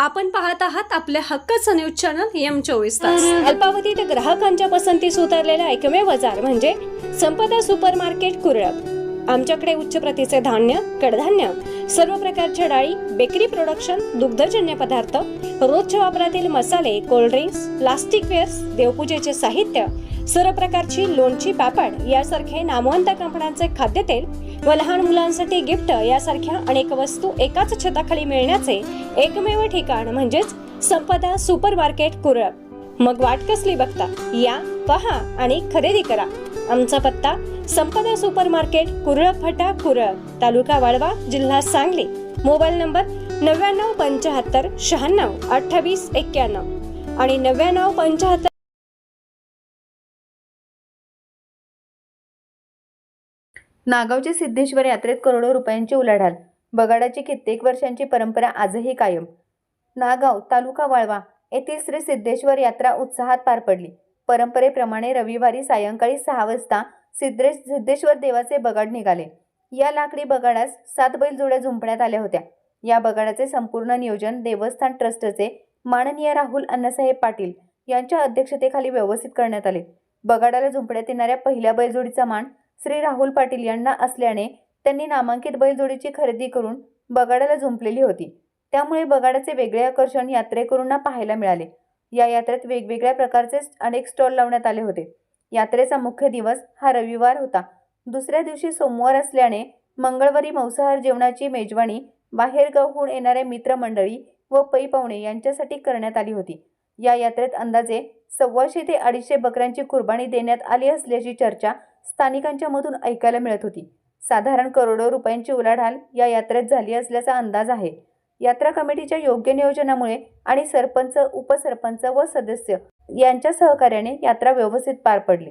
आपण पाहत आहात आपल्या हक्काचं न्यूज चॅनल एम चोवीस तास. अल्पावधीत ग्राहकांच्या पसंतीस उतरलेला एकमेव बाजार म्हणजे संपदा सुपर मार्केट कुरळप. आमच्याकडे उच्च प्रतीचे धान्य कडधान्य सर्व प्रकारच्या डाळी बेकरी प्रोडक्शन दुग्धजन्य पदार्थ रोजच्या वापरातील मसाले कोल्ड्रिंक्स प्लास्टिक वेअर्स देवपूजेचे साहित्य सर्व प्रकारची लोणची पापड यासारखे नामवंत कंपन्यांचे खाद्यतेल व लहान मुलांसाठी गिफ्ट यासारख्या अनेक वस्तू एकाच छताखाली मिळण्याचे एकमेव ठिकाण म्हणजेच संपदा सुपर मार्केट कुरळ. मग वाट कसली बघता? या पहा आणि खरेदी करा. आमचा पत्ता संपदा सुपर मार्केट कुरळ फटा कुरळ तालुका वाळवा जिल्हा सांगली. मोबाईल नंबर नव्याण्णव पंच्याहत्तर शहाण्णव अठ्ठावीस एक्क्याण्णव आणि नव्याण्णव पंच्याहत्तर नागावचे सिद्धेश्वर यात्रेत करोडो रुपयांची उलाढाल. बगाडाची कित्येक वर्षांची परंपरा आजही कायम. नागाव तालुका वाळवा येथील श्री सिद्धेश्वर यात्रा उत्साहात पार पडली. परंपरेप्रमाणे रविवारी सायंकाळी सहा वाजता सिद्धेश सिद्धेश्वर देवाचे बगाड निघाले. या लाकडी बगाडास सात बैल जोड्या झुंपण्यात आल्या होत्या. या बगाडाचे संपूर्ण नियोजन देवस्थान ट्रस्टचे माननीय राहुल अण्णासाहेब पाटील यांच्या अध्यक्षतेखाली व्यवस्थित करण्यात आले. बगाडाला झुंपण्यात येणाऱ्या पहिल्या बैलजोडीचा मान श्री राहुल पाटील यांना असल्याने त्यांनी नामांकित बैलजोडीची खरेदी करून बगाडाला झुंपलेली होती. त्यामुळे बगाडाचे वेगळे आकर्षण यात्रेकरूंना पाहायला मिळाले. या यात्रेत वेगवेगळ्या प्रकारचे अनेक स्टॉल लावण्यात आले होते. यात्रेचा मुख्य दिवस हा रविवार होता. दुसऱ्या दिवशी सोमवार असल्याने मंगळवारी मांसाहार जेवणाची मेजवानी बाहेरगावहून येणाऱ्या मित्रमंडळी व पै पाहुणे यांच्यासाठी करण्यात आली होती. या यात्रेत अंदाजे सव्वाशे ते अडीचशे बकऱ्यांची कुर्बानी देण्यात आली असल्याची चर्चा स्थानिकांच्या मधून ऐकायला मिळत होती. साधारण करोडो रुपयांची उलाढाल या यात्रेत झाली असल्याचा अंदाज आहे. यात्रा कमिटीच्या योग्य नियोजनामुळे आणि सरपंच उपसरपंच व सदस्य यांच्या सहकार्याने यात्रा व्यवस्थित पार पडली.